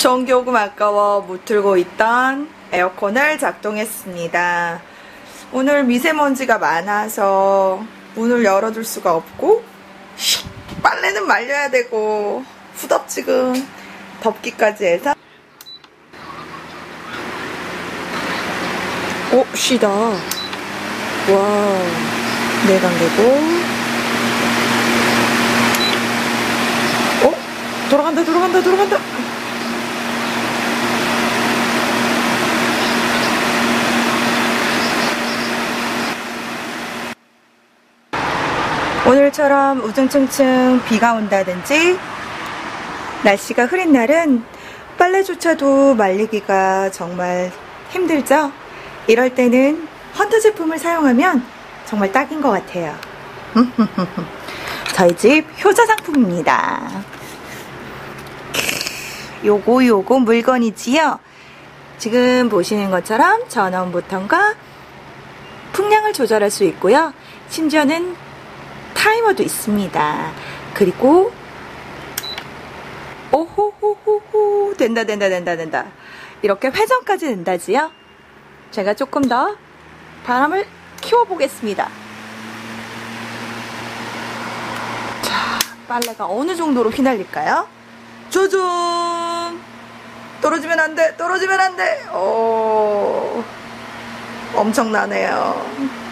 전기요금 아까워 못 틀고 있던 에어컨을 작동했습니다. 오늘 미세먼지가 많아서 문을 열어둘 수가 없고 빨래는 말려야 되고 후덥지근 덥기까지 해서. 오 쉬다. 와 내관되고. 어? 돌아간다 돌아간다 돌아간다 오늘처럼 우중충층 비가 온다든지 날씨가 흐린 날은 빨래조차도 말리기가 정말 힘들죠? 이럴 때는 헌터 제품을 사용하면 정말 딱인 것 같아요. 저희 집 효자 상품입니다. 요거 요거 물건이지요. 지금 보시는 것처럼 전원 버튼과 풍량을 조절할 수 있고요. 심지어는 타이머도 있습니다. 그리고 오호호호호 된다 된다 된다 된다 이렇게 회전까지 된다지요. 제가 조금 더 바람을 키워보겠습니다. 자, 빨래가 어느 정도로 휘날릴까요? 조좀 떨어지면 안 돼, 떨어지면 안 돼. 오, 엄청나네요.